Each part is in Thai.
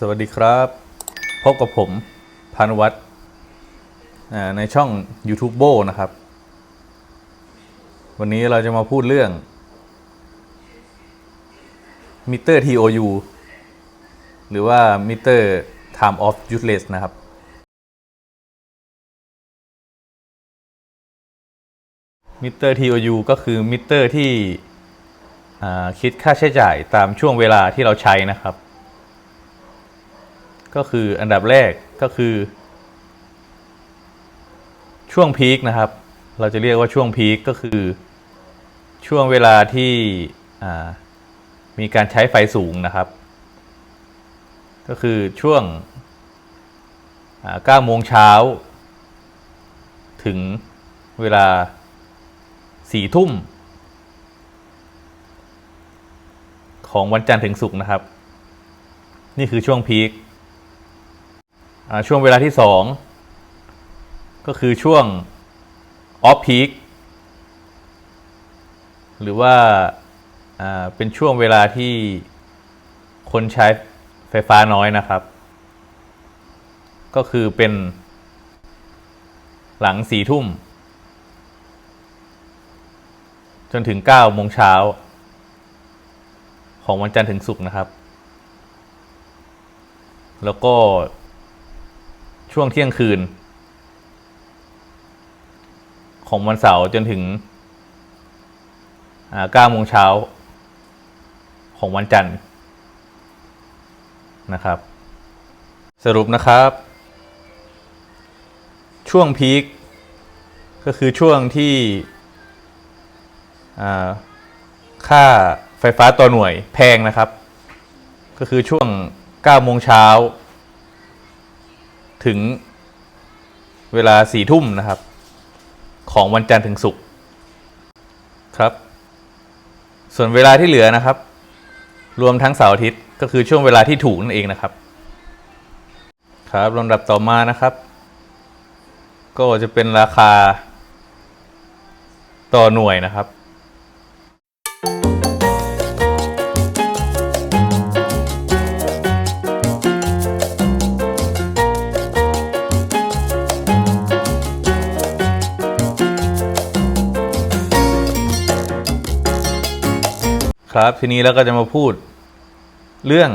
สวัสดีครับ พบกับผมพานวัฒน์ในช่อง YouTube โบนะครับ วันนี้เราจะมาพูดเรื่องมิเตอร์ TOU หรือว่ามิเตอร์ Time of Useless นะครับ มิเตอร์ TOU ก็คือมิเตอร์ที่คิดค่าใช้จ่ายตามช่วงเวลาที่เราใช้นะครับ ก็คืออันดับแรกก็คือ ช่วงพีคนะครับ เราจะเรียกว่าช่วงพีคก็คือ ช่วงเวลาที่มีการใช้ไฟสูงนะครับ ก็คือช่วง9โมงเช้า ถึงเวลาสี่ทุ่ม ของวันจันทร์ถึงศุกร์นะครับ นี่คือช่วงพีค ช่วงเวลาที่สองก็คือช่วงออฟพีคหรือว่าอ่าเป็นช่วงเวลาที่คนใช้ไฟฟ้าน้อยนะครับ ก็คือเป็นหลังสี่ทุ่ม จนถึง9โมงเช้า ของวันจันทร์ถึงศุกร์นะครับ แล้วก็ ช่วงเที่ยงคืน ของวันเสาร์จนถึง9โมงเช้าของวันจันทร์นะครับ สรุปนะครับ ช่วงพีคก็คือช่วงที่ค่าไฟฟ้าต่อหน่วยแพงนะครับ ก็คือช่วง9โมงเช้า ถึงเวลา4ทุ่มนะครับ ของวันจันทร์ถึงศุกร์ครับ ส่วนเวลาที่เหลือนะครับ รวมทั้งเสาร์อาทิตย์ก็คือช่วงเวลาที่ถูกนั่นเองนะครับ ครับลำดับต่อมานะครับ ก็จะเป็นราคาต่อหน่วยนะครับ ครับ ทีนี้เราก็จะมาพูดเรื่อง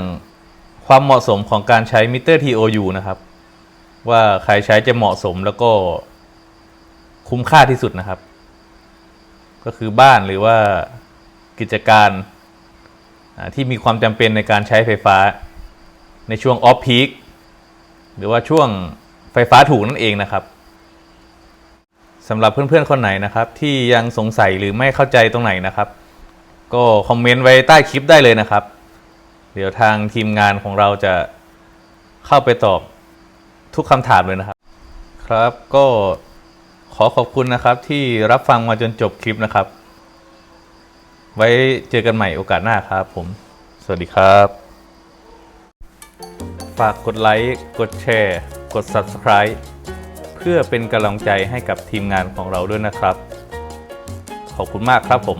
ความเหมาะสมของการใช้มิเตอร์ TOU นะครับ ว่าใครใช้จะเหมาะสมแล้วก็คุ้มค่าที่สุดนะครับ ก็คือบ้านหรือว่ากิจการที่มีความจำเป็นในการใช้ไฟฟ้าในช่วงออฟพีคหรือว่าช่วงไฟฟ้าถูกนั่นเองนะครับสำหรับเพื่อนๆคนไหนนะครับ ที่ยังสงสัยหรือไม่เข้าใจตรงไหนนะครับ ก็คอมเมนต์ไว้ใต้คลิปได้เลยนะครับ เดี๋ยวทางทีมงานของเราจะเข้าไปตอบทุกคำถามเลยนะครับ ครับก็ขอขอบคุณนะครับที่รับฟังมาจนจบคลิปนะครับ ไว้เจอกันใหม่โอกาสหน้าครับผม สวัสดีครับ ฝากกดไลค์ กดแชร์ กด Subscribe เพื่อเป็นกำลังใจให้กับทีมงานของเราด้วยนะครับ ขอบคุณมากครับผม